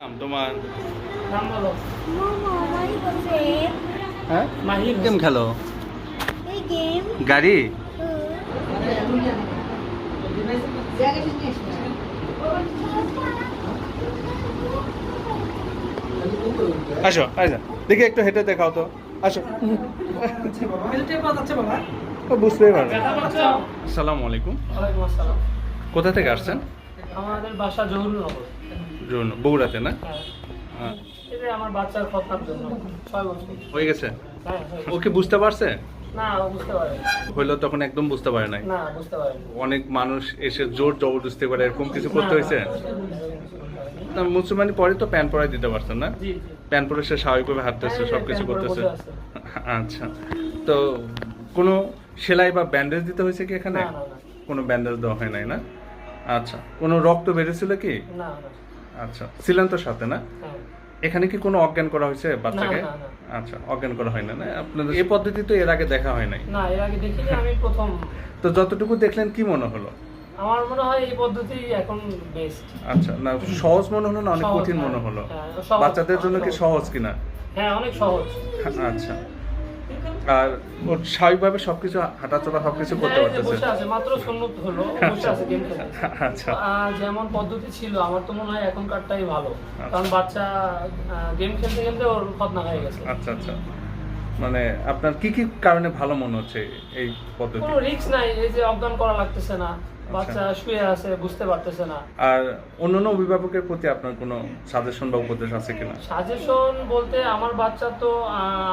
নাম তোমার? হ্যাঁ? গেম খেলো। গাড়ি? আসো আসো। দেখি একটু হেঁটে দেখাও তো। আসো। ও বুঝতেই পারবে। আসসালামু আলাইকুম। কোথা থেকে আসছেন? আমাদের বাসা জহুরনগর জোন বগুড়াতে না? হ্যাঁ। হ্যাঁ। আমার বাচ্চার খতনার জন্য। হয়ে গেছে? হ্যাঁ হ্যাঁ। বুঝতে পারছে? হইল তখন একদম বুঝতে পারে নাই। অনেক মানুষ এসে জোর জবরদস্তি করে এরকম কিছু করতে হয়েছে? না মুসলমানি পরে তো প্যান্ট পরাই দিতে পারছেন না? প্যান্ট পরে সে স্বাভাবিকভাবে হাঁটতেছে হ্যাঁ, সব কিছু করতেছে। আচ্ছা। তো কোনো সেলাই বা ব্যান্ডেজ দিতে হয়েছে কি এখানে? কোনো ব্যান্ডেজ দেওয়া হয় নাই না? আচ্ছা কোনো রক্ত বেরিয়েছিল কি? না। আচ্ছা ছিলেন তো সাথে না? হ্যাঁ। এখানে কি কোনো অজ্ঞান করা হয়েছে বাচ্চাকে। আচ্ছা অজ্ঞান করা হয় না না? আপনাদের এই পদ্ধতি তো এর আগে দেখা হয় নাই? না এর আগে দেখিনি আমি প্রথম। তো যতটুকু দেখলেন কি মনে হলো? আমার মনে হয় এই পদ্ধতি এখন বেস্ট আচ্ছা না সহজ মনে হলো না অনেক কঠিন মনে হ্যাঁ। হলো? হ্যাঁ, বাচ্চাদের জন্য কি সহজ। সহজ কিনা? হ্যাঁ অনেক সহজ। আচ্ছা। আর ওর স্বাভাবিকভাবে সবকিছু হাঁটাচলা সবকিছু করতে পারতেছে। বসে আছে মাত্র সুন্নত হলো বসে আছে গেম আচ্ছা। যেমন পদ্ধতি ছিল আমার তো মনে হয় এখনকারটাই ভালো। আচ্ছা। কারণ বাচ্চা গেম খেলতে খেলতে ওর খতনা হয়ে গেছে। আচ্ছা আচ্ছা। মানে আপনার কি কি কারণে ভালো মনে হচ্ছে এই পদ্ধতি? কোনো রিস্ক নাই এই যে অজ্ঞান করা লাগতেছে না। আচ্ছা। বাচ্চা শুয়ে আছে বুঝতে পারতেছে না। আর অন্যান্য অভিভাবকের প্রতি আপনার কোনো সাজেশন বা উপদেশ আছে কিনা? সাজেশন বলতে আমার বাচ্চা তো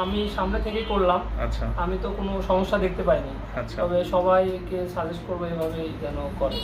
আমি সামনে থেকেই করলাম। আচ্ছা। আমি তো কোনো সমস্যা দেখতে পাইনি। আচ্ছা। তবে সবাইকে সাজেস্ট করব এভাবেই যেন করে।